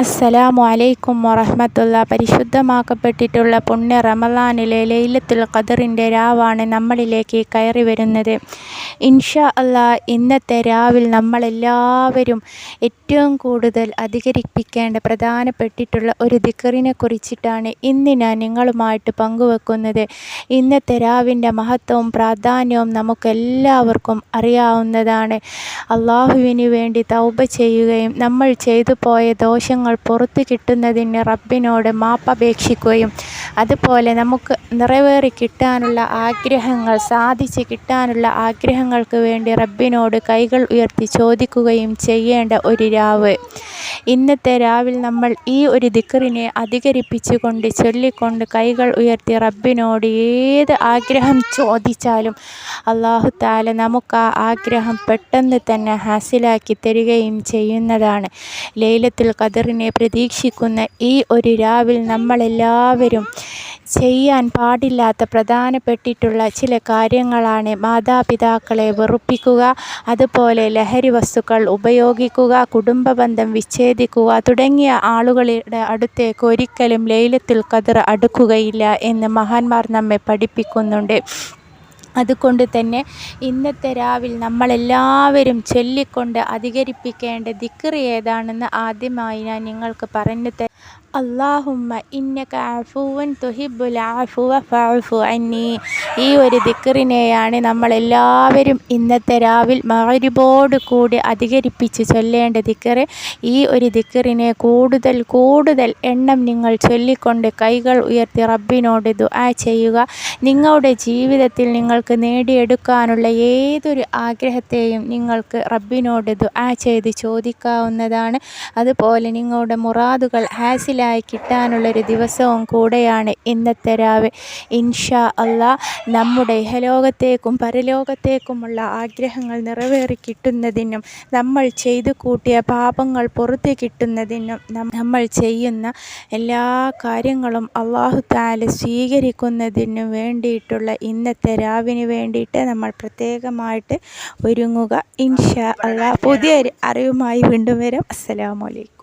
അസ്സലാമു അലൈക്കും വറഹ്മത്തുള്ള. പരിശുദ്ധമാക്കപ്പെട്ടിട്ടുള്ള പുണ്യ റമലാനിലെ ലൈലത്തുൽ ഖദറിന്റെ രാവാണ് നമ്മളിലേക്ക് കയറി വരുന്നത്. ഇൻഷാ അല്ലാ ഇന്നത്തെ രാവിൽ നമ്മളെല്ലാവരും ഏറ്റവും കൂടുതൽ അധികരിപ്പിക്കേണ്ട പ്രധാനപ്പെട്ടിട്ടുള്ള ഒരു ദിക്കറിനെ കുറിച്ചിട്ടാണ് ഇന്ന് ഞാൻ നിങ്ങളുമായിട്ട് പങ്കുവെക്കുന്നത്. ഇന്നത്തെ രാവിന്റെ മഹത്വവും പ്രാധാന്യവും നമുക്കെല്ലാവർക്കും അറിയാവുന്നതാണ്. അള്ളാഹുവിന് വേണ്ടി തൗബ ചെയ്യുകയും നമ്മൾ ചെയ്തു പോയ ദോഷങ്ങൾ പുറത്തു കിട്ടുന്നതിന് റബ്ബിനോട് മാപ്പപേക്ഷിക്കുകയും അതുപോലെ നമുക്ക് നിറവേറി കിട്ടാനുള്ള ആഗ്രഹങ്ങൾ സാധിച്ച് കിട്ടാനുള്ള ആഗ്രഹങ്ങൾക്ക് വേണ്ടി റബ്ബിനോട് കൈകൾ ഉയർത്തി ചോദിക്കുകയും ചെയ്യേണ്ട ഒരു രാവ്. ഇന്നത്തെ രാവിൽ നമ്മൾ ഈ ഒരു ദിക്കറിനെ അധികരിപ്പിച്ചുകൊണ്ട് ചൊല്ലിക്കൊണ്ട് കൈകൾ ഉയർത്തി റബ്ബിനോട് ഏത് ആഗ്രഹം ചോദിച്ചാലും അള്ളാഹു താല നമുക്ക് ആ ആഗ്രഹം പെട്ടെന്ന് തന്നെ ഹാസിലാക്കി തരികയും ചെയ്യുന്നതാണ്. ലൈലത്തുൽ ഖദറിനെ പ്രതീക്ഷിക്കുന്ന ഈ ഒരു രാവിൽ നമ്മളെല്ലാവരും ചെയ്യാൻ പാടില്ലാത്ത പ്രധാനപ്പെട്ടിട്ടുള്ള ചില കാര്യങ്ങളാണ് മാതാപിതാക്കളെ വെറുപ്പിക്കുക അതുപോലെ ലഹരി വസ്തുക്കൾ ഉപയോഗിക്കുക കുടുംബ ബന്ധം വിച്ഛേദിക്കുക തുടങ്ങിയ ആളുകളുടെ അടുത്തേക്ക് ഒരിക്കലും ലൈലത്തിൽ കതിർ അടുക്കുകയില്ല എന്ന് മഹാന്മാർ നമ്മെ പഠിപ്പിക്കുന്നുണ്ട്. അതുകൊണ്ട് തന്നെ ഇന്നത്തെ രാവിൽ നമ്മളെല്ലാവരും ചൊല്ലിക്കൊണ്ട് അധികരിപ്പിക്കേണ്ട ദിക്കറി ഏതാണെന്ന് ആദ്യമായി ഞാൻ നിങ്ങൾക്ക് പറഞ്ഞു തരാം. അള്ളാഹുമ്മ ഇന്നക അഫുവൻ തുഹിബുൽ അഫുവ ഫഅഫു അന്നി. ഈ ഒരു ദിക്കറിനെയാണ് നമ്മളെല്ലാവരും ഇന്നത്തെ രാവിൽ മഗ്രിബോട് കൂടി അധികരിപ്പിച്ച് ചൊല്ലേണ്ട ദിക്കറ് ഈ ഒരു ദിക്കറിനെ കൂടുതൽ കൂടുതൽ എണ്ണം നിങ്ങൾ ചൊല്ലിക്കൊണ്ട് കൈകൾ ഉയർത്തി റബ്ബിനോട് ദുആ ചെയ്യുക. നിങ്ങളുടെ ജീവിതത്തിൽ നിങ്ങൾക്ക് നേടിയെടുക്കാനുള്ള ഏതൊരു ആഗ്രഹത്തെയും നിങ്ങൾക്ക് റബ്ബിനോട് ദുആ ചെയ്ത് ചോദിക്കാവുന്നതാണ്. അതുപോലെ നിങ്ങളുടെ മുറാദുകൾ ഹാസിലായി കിട്ടാനുള്ളൊരു ദിവസവും കൂടെയാണ് ഇന്നത്തെ രാവ്. ഇൻഷാ അള്ളാ നമ്മുടെ ഇഹലോകത്തേക്കും പരലോകത്തേക്കുമുള്ള ആഗ്രഹങ്ങൾ നിറവേറി കിട്ടുന്നതിനും നമ്മൾ ചെയ്തു കൂട്ടിയ പാപങ്ങൾ പുറത്ത് കിട്ടുന്നതിനും നമ്മൾ ചെയ്യുന്ന എല്ലാ കാര്യങ്ങളും അള്ളാഹു താൽ സ്വീകരിക്കുന്നതിനും വേണ്ടിയിട്ടുള്ള ഇന്നത്തെ രാവിന് വേണ്ടിയിട്ട് നമ്മൾ പ്രത്യേകമായിട്ട് ഒരുങ്ങുക. ഇൻഷാ അള്ളാ പുതിയ അറിവുമായി വീണ്ടും വരും. അസ്സലാമു അലൈക്കും.